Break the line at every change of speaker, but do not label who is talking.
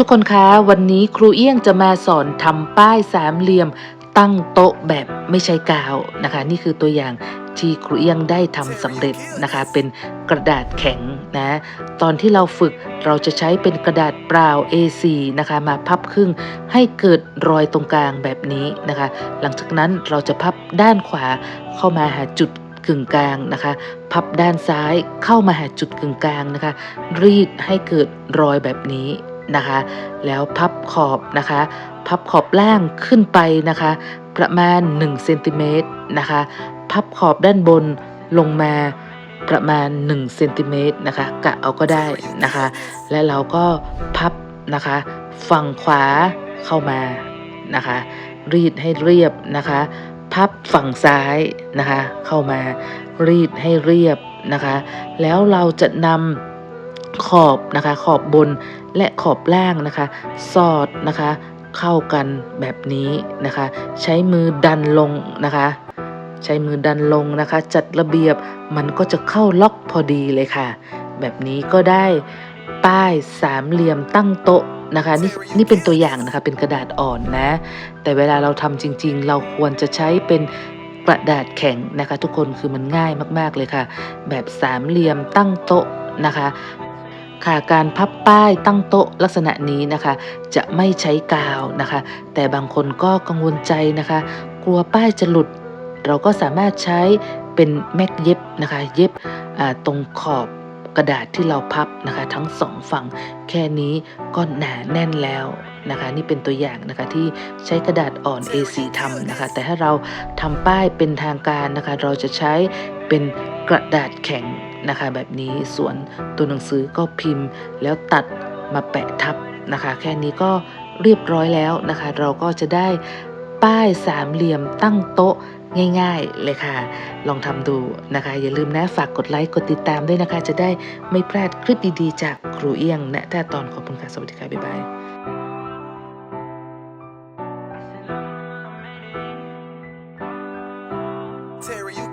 ทุกคนคะวันนี้ครูเอี้ยงจะมาสอนทำป้ายสามเหลี่ยม ตั้งโต๊ะแบบไม่ใช้กาวนะคะ นี่คือตัวอย่างที่ครูเอี้ยงได้ทำสำเร็จนะคะ เป็นกระดาษแข็งนะตอนที่เราฝึกเราจะใช้เป็นกระดาษเปล่า A4 นะคะมาพับครึ่งให้เกิดรอยตรงกลางแบบนี้นะคะ หลังจากนั้นเราจะพับด้านขวาเข้ามาหาจุดกึ่งกลางนะคะ พับด้านซ้ายเข้ามาหาจุดกึ่งกลางนะคะ รีดให้เกิดรอยแบบนี้ นะคะ แล้วพับขอบนะคะ พับขอบล่างขึ้นไปนะคะ ประมาณ1เซนติเมตรนะคะ พับขอบด้านบนลงมาประมาณ1เซนติเมตรนะคะกะเอาก็ได้นะคะ และเราก็พับนะคะ ฝั่งขวาเข้ามานะคะ รีดให้เรียบนะคะ พับฝั่งซ้ายนะคะ เข้ามารีดให้เรียบนะคะ แล้วเราจะนำ ขอบนะคะ ขอบบนและขอบล่างนะคะ สอดนะคะ เข้ากันแบบนี้นะคะ ใช้มือดันลงนะคะ ใช้มือดันลงนะคะ จัดระเบียบมันก็จะเข้าล็อกพอดีเลยค่ะ แบบนี้ก็ได้ป้ายสามเหลี่ยมตั้งโต๊ะนะคะนี่นี่เป็นตัวอย่างนะคะเป็นกระดาษอ่อนนะ แต่เวลาเราทำจริง ๆ เราควรจะใช้เป็นกระดาษแข็งนะคะ ทุกคนคือมันง่ายมากๆเลยค่ะ แบบสามเหลี่ยมตั้งโต๊ะนะคะ ค่ะการพับป้ายตั้งโต๊ะลักษณะนี้นะคะ จะไม่ใช้กาวนะคะ แต่บางคนก็กังวลใจนะคะ กลัวป้ายจะหลุด เราก็สามารถใช้เป็นแม็กเย็บนะคะ เย็บตรงขอบกระดาษที่เราพับนะคะ ทั้งสองฝั่งแค่นี้ก็หนาแน่นแล้วนะคะ นี่เป็นตัวอย่างนะคะที่ใช้กระดาษอ่อน A4 ทำนะคะ แต่ถ้าเราทำป้ายเป็นทางการนะคะ เราจะใช้เป็นกระดาษแข็ง นะคะ แบบนี้ส่วนตัวหนังสือก็พิมพ์ แล้วตัดมาแปะทับนะคะ แค่นี้ก็เรียบร้อยแล้วนะคะ เราก็จะได้ป้ายสามเหลี่ยมตั้งโต๊ะง่ายๆเลยค่ะ ลองทำดูนะคะ อย่าลืมนะฝากกดไลค์กดติดตามด้วยนะคะ จะได้ไม่พลาดคลิปดีๆ จากครูเอี้ยงณท่าตอนขอบคุณค่ะสวัสดีค่ะ บ๊ายบาย
Terry, you